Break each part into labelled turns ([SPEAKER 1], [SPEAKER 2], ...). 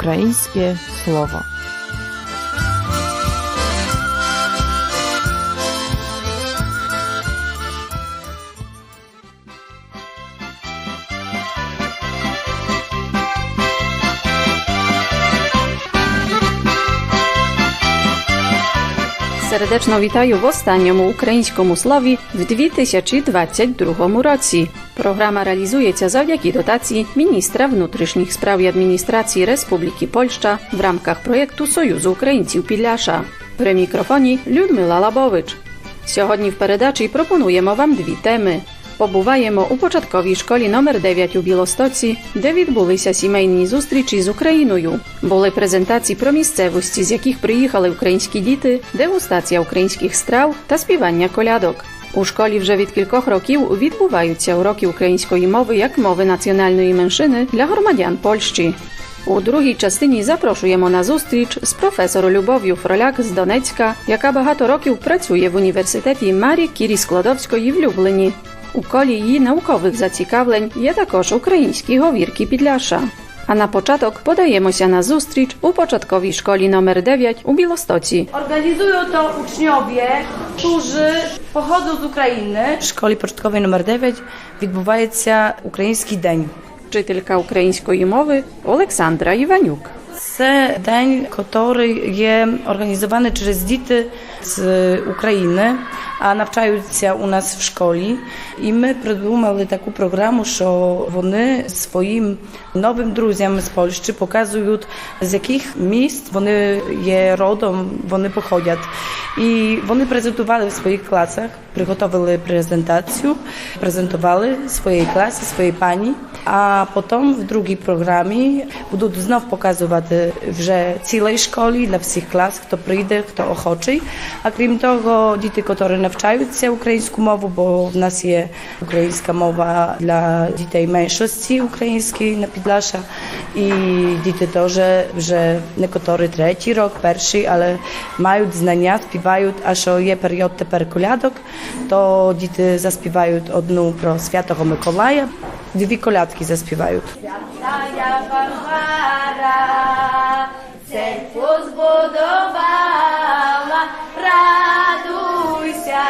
[SPEAKER 1] Ukraińskie słowo.
[SPEAKER 2] Сердечно вітаю в останньому українському слові в 2022 році. Програма реалізується завдяки дотації міністра внутрішніх справ і адміністрації Республіки Polska w ramach projektu Sojuzu Ukraińców Підляша. При мікрофоні Людмила Лабович. Сьогодні в передачі пропонуємо вам дві теми. Побуваємо у початковій школі номер 9 у Білостоці, де відбулися сімейні зустрічі з Україною. Були презентації про місцевості, з яких приїхали українські діти, дегустація українських страв та співання колядок. У школі вже від кількох років відбуваються уроки української мови як мови національної меншини для громадян Польщі. У другій частині запрошуємо на зустріч з професором Любов'ю Фроляк з Донецька, яка багато років працює в університеті Марі Кірі Складовської в Люблині. У колі її наукових зацікавлень є також українські говірки Підляша. А на початок подаємося на зустріч у початковій szkoli номер 9 у Білостоці.
[SPEAKER 3] Organizują to uczniowie, którzy pochodzą z Ukrainy.
[SPEAKER 4] В школі початкової номер 9 відбувається український день.
[SPEAKER 2] Вчителька української мови Олександра Іванюк.
[SPEAKER 4] Це день, який є організований через діти з України, а навчаються у нас в школі. І ми придумали таку програму, що вони своїм новим друзям з Польщі показують, з яких міст вони є родом, вони походять. І вони презентували в своїх класах, приготували презентацію, презентували своїй класі, своїй пані. А потім в другій програмі будуть знов показувати вже цілій школі для всіх клас, хто прийде, хто охочий. А крім того, діти, які навчаються українську мову, бо в нас є українська мова для дітей меншості української на Підлаша. І діти теж вже некоторі третій рок, перший, але мають знання, співають, а що є період тепер колядок, то діти заспівають одну про Святого Миколая, дві колядки заспівають.
[SPEAKER 3] Taja Barbara cerkwu zbudowała. Radujся,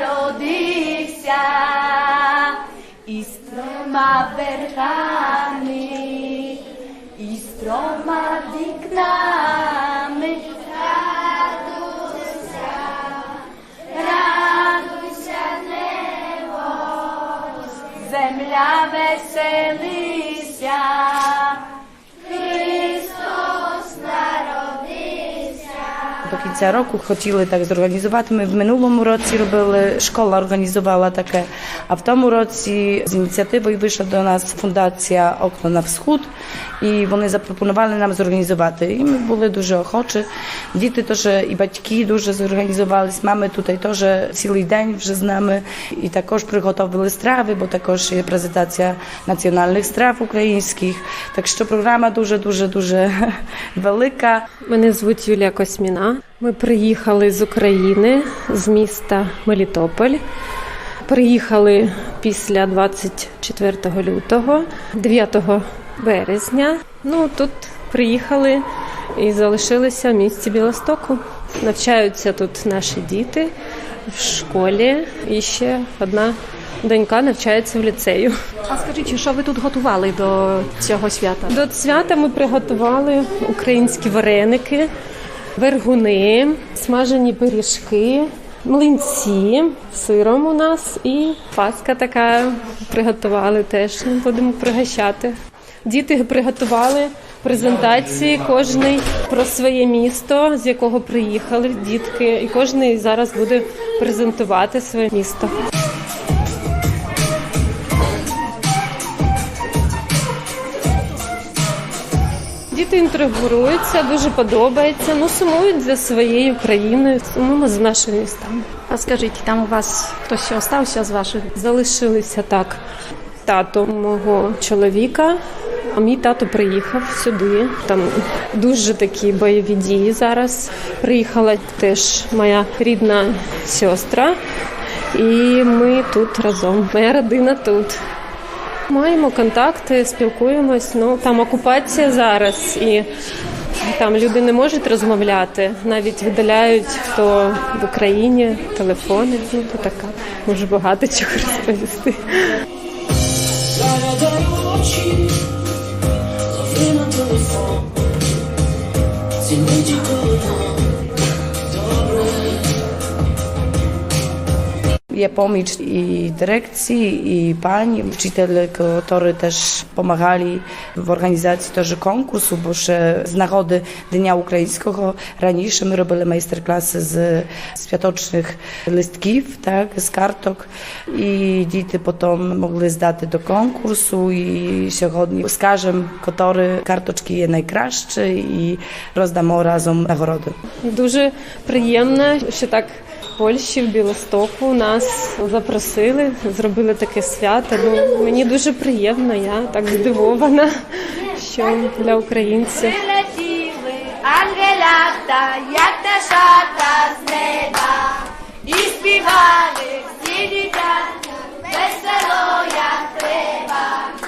[SPEAKER 3] народився із строма вергами, із строма вікнами.
[SPEAKER 4] Кінця року хотіли так зорганізувати. Ми в минулому році робили, школа організувала таке. А в тому році з ініціативою вийшла до нас фундація Окно на Всход, і вони запропонували нам зорганізувати. І ми були дуже охочі. Діти теж і батьки дуже зорганізувались. Мами тут теж цілий день вже з нами. І також приготували страви, бо також є презентація національних страв українських. Так що програма дуже дуже дуже велика.
[SPEAKER 5] Мене звуть Юлія Косміна. Ми приїхали з України, з міста Мелітополь. Приїхали після 24 лютого, 9 березня. Ну тут приїхали і залишилися в місті Білостоку. Навчаються тут наші діти в школі. І ще одна донька навчається в ліцею.
[SPEAKER 2] А скажіть, що ви тут готували до цього свята?
[SPEAKER 5] До свята ми приготували українські вареники, вергуни, смажені пиріжки, млинці сиром у нас і паска така приготували теж. Будемо пригощати. Діти приготували презентації кожний про своє місто, з якого приїхали дітки, і кожний зараз буде презентувати своє місто. Інтегруються, дуже подобається. Ну, сумують за своєю країною, сумуємо за нашим містом.
[SPEAKER 2] А скажіть, там у вас хтось ще остався з ваших?
[SPEAKER 5] Залишилися так. Тато мого чоловіка, а мій тато приїхав сюди. Там дуже такі бойові дії зараз. Приїхала теж моя рідна сестра, і ми тут разом. Моя родина тут. Маємо контакти, спілкуємось. Ну там окупація зараз, і там люди не можуть розмовляти, навіть видаляють хто в Україні телефони. Ну то така можу багато чого розповісти.
[SPEAKER 4] Є поміч і дирекції, і пані, вчителі, які теж допомагали в організації теж конкурсу, бо ще з нагоди Дня Українського раніше ми робили майстер-класи з святочних листків, так, з карток, і діти потім могли здати до конкурсу. І сьогодні скажемо, які карточки є найкращі, і роздамо разом нагороди.
[SPEAKER 5] Дуже приємно, що так Польщі, в Білостоку нас запросили, зробили таке свято. Ну мені дуже приємно. Я так здивована, що для українців.
[SPEAKER 6] Ангелята, як пташата з неба, і співали всі дитятка, весело, як треба.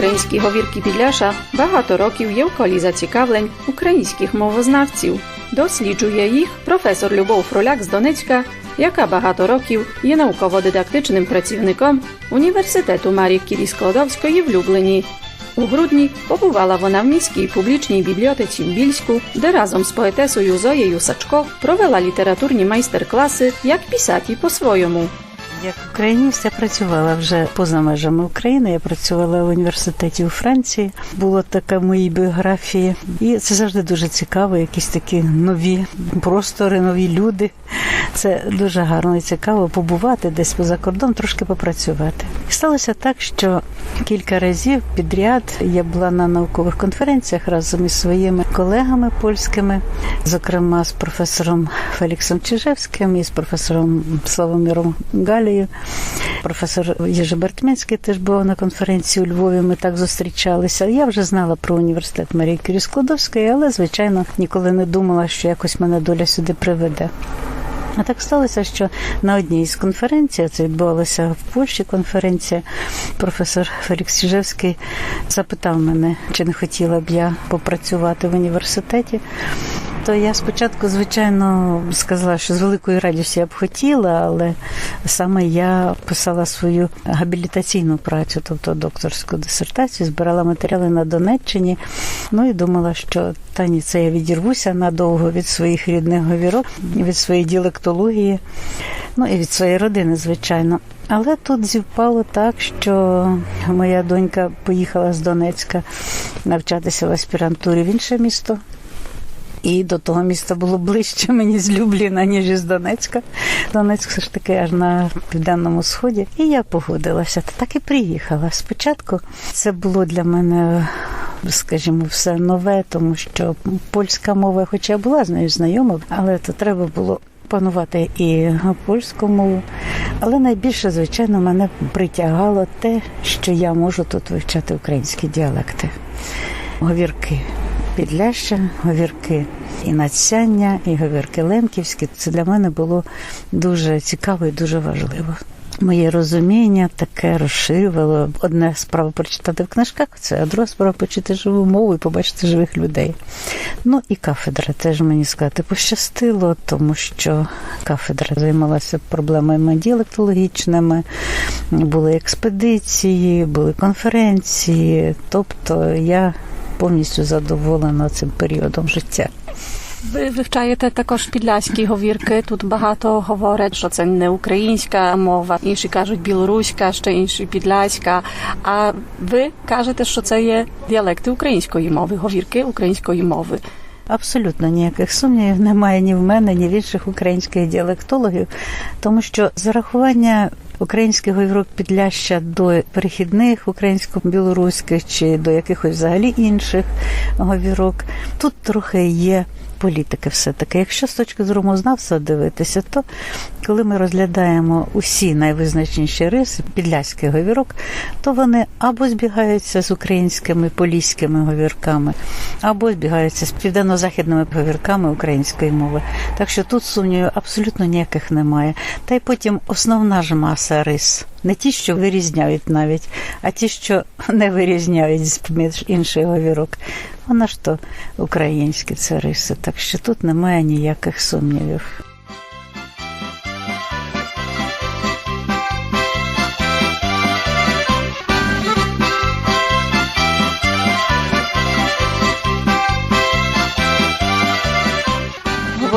[SPEAKER 2] Українські говірки Підляша багато років є в колі зацікавлень українських мовознавців. Досліджує їх професор Любов Фроляк з Донецька, яка багато років є науково-дидактичним працівником університету Марії Кірі Складовської в Люблині. У грудні побувала вона в міській публічній бібліотеці в Більську, де разом з поетесою Зоєю Сачко провела літературні майстер-класи Як писати по-своєму.
[SPEAKER 7] Як українівська я працювала вже поза межами України. Я працювала в університеті у Франції. Було таке в моїй біографії, і це завжди дуже цікаво. Якісь такі нові простори, нові люди. Це дуже гарно і цікаво побувати десь поза кордон, трошки попрацювати. І сталося так, що кілька разів підряд я була на наукових конференціях разом із своїми колегами польськими, зокрема з професором Феліксом Чижевським і з професором Славоміром Галією. Професор Єжи Бертмянський теж був на конференції у Львові. Ми так зустрічалися. Я вже знала про університет Марії Кюрі Складовської, але звичайно ніколи не думала, що якось мене доля сюди приведе. А так сталося, що на одній із конференцій, це відбувалася в Польщі конференція, професор Фелікс Чижевський запитав мене, чи не хотіла б я попрацювати в університеті. То я спочатку, звичайно, сказала, що з великою радістю я б хотіла, але саме я писала свою габілітаційну працю, тобто докторську дисертацію, збирала матеріали на Донеччині. Ну і думала, що та ні, це я відірвуся надовго від своїх рідних говірок, від своєї діалектології, ну і від своєї родини, звичайно. Але тут зівпало так, що моя донька поїхала з Донецька навчатися в аспірантурі в інше місто. І до того міста було ближче мені з Любліна, ніж із Донецька. Донецьк все ж таки аж на південному сході. І я погодилася. Та так і приїхала. Спочатку це було для мене, скажімо, все нове, тому що польська мова, хоча я була з нею знайома, але то треба було панувати і польську мову. Але найбільше, звичайно, мене притягало те, що я можу тут вивчати українські діалекти. Говірки Підляща, говірки і надсяння, і говірки лемківські. Це для мене було дуже цікаво і дуже важливо. Моє розуміння таке розширювало. Одна справа прочитати в книжках, це а друга справа почути живу мову і побачити живих людей. Ну і кафедра теж мені сказати пощастило, тому що кафедра займалася проблемами діалектологічними, були експедиції, були конференції. Тобто я повністю задоволена цим періодом життя.
[SPEAKER 2] Ви вивчаєте також підляські говірки. Тут багато говорять, що це не українська мова, інші кажуть білоруська, ще інші підляська. А ви кажете, що це є діалекти української мови, говірки української мови.
[SPEAKER 7] Абсолютно ніяких сумнівів немає ні в мене, ні в інших українських діалектологів, тому що зарахування українських говірок підляща до перехідних українсько-білоруських чи до якихось взагалі інших говірок тут трохи є. Політики, все таки, якщо з точки зору мовознавства дивитися, то коли ми розглядаємо усі найвизначніші риси підляських говірок, то вони або збігаються з українськими поліськими говірками, або збігаються з південно-західними говірками української мови. Так що тут сумнівів абсолютно ніяких немає. Та й потім основна ж маса рис. Не ті, що вирізняють навіть, а ті, що не вирізняють з поміж інших говірок. Вона ж то українські це риси, так що тут немає ніяких сумнівів.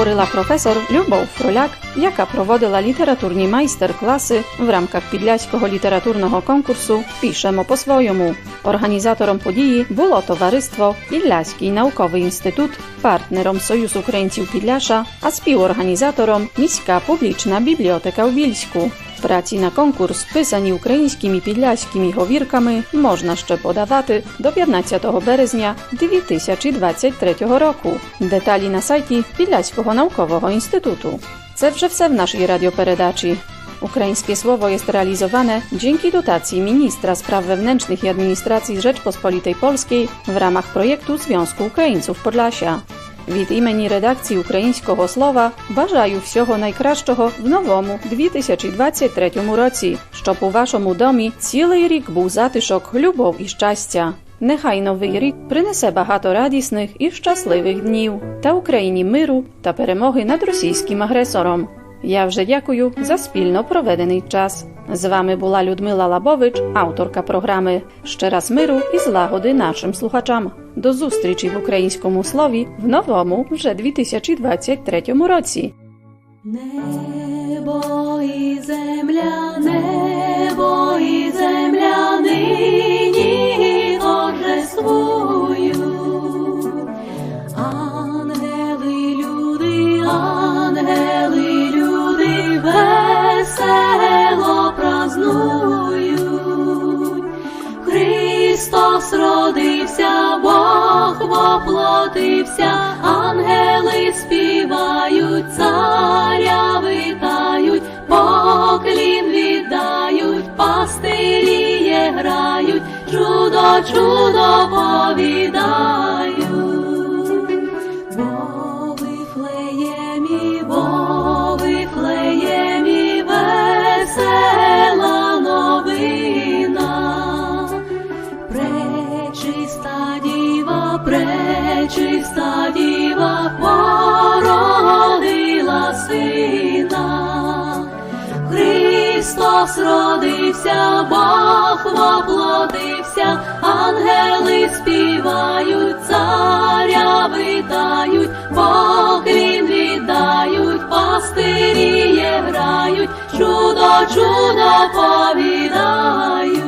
[SPEAKER 2] Говорила професор Любов Фроляк, яка проводила літературні майстер-класи в рамках підляського літературного конкурсу Пішемо по-своєму. Організатором події було товариство Підляський науковий інститут, партнером Союз українців Підляша, а співорганізатором міська публічна бібліотека у Більську. Праці на конкурс, писані українськими підляськими говірками, можна ще подавати до 15 березня 2023 року. Деталі на сайті Підляського наукового інституту. Це вже все w naszej radioperedaci. Ukraińskie słowo jest realizowane dzięki dotacji Ministra Spraw Wewnętrznych i Administracji Rzeczpospolitej Polskiej w ramach projektu Związku Українців Podlasia. Від імені редакції українського слова бажаю всього найкращого в новому 2023 році, щоб у вашому домі цілий рік був затишок, любов і щастя. Нехай новий рік принесе багато радісних і щасливих днів та Україні миру та перемоги над російським агресором. Я вже дякую за спільно проведений час. З вами була Людмила Лабович, авторка програми. Ще раз миру і злагоди нашим слухачам. До зустрічі в українському слові в новому вже 2023 році.
[SPEAKER 8] Небо і земля, небо і земля нині торжествують. Воплотився, ангели співають, царя витають, поклін віддають, пастирі грають, чудо, чудо повідають. Породила сина. Христос родився, Бог воплотився, ангели співають, царя вітають, поклін віддають, пастиріє грають, чудо, чудо повідають.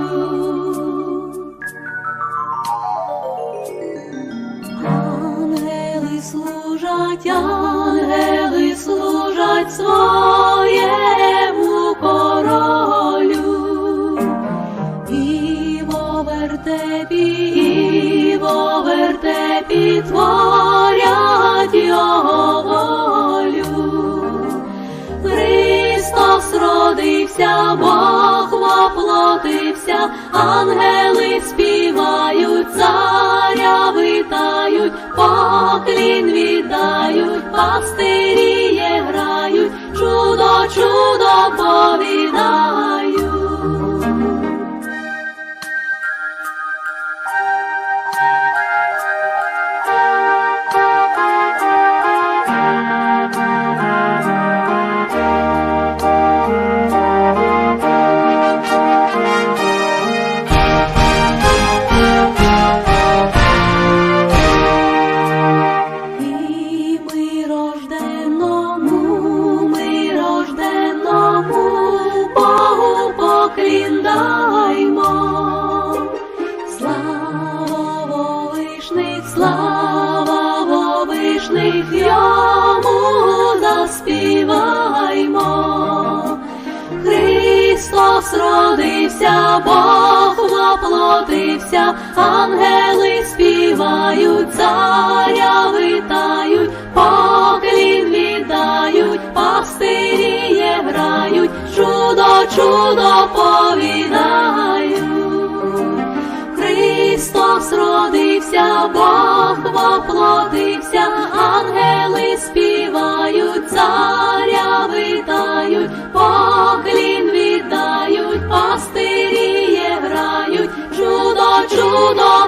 [SPEAKER 8] Служать, ангели служать своєму королю. І во вертепі, і во вертепі творять його волю. Христос родився, Бог воплотився, ангели співають, царя вітають, поклін віддають, пастирі грають, чудо, чудо повідають. Заспіваймо. Христос родився, Бог воплотився, ангели співають, царя вітають, поклін віддають, пастиріє грають, чудо, чудо повідають. Христос родився, Бог воплотився, ангели співають, царя витають, поклін віддають, пастирі грають, чудо, чудо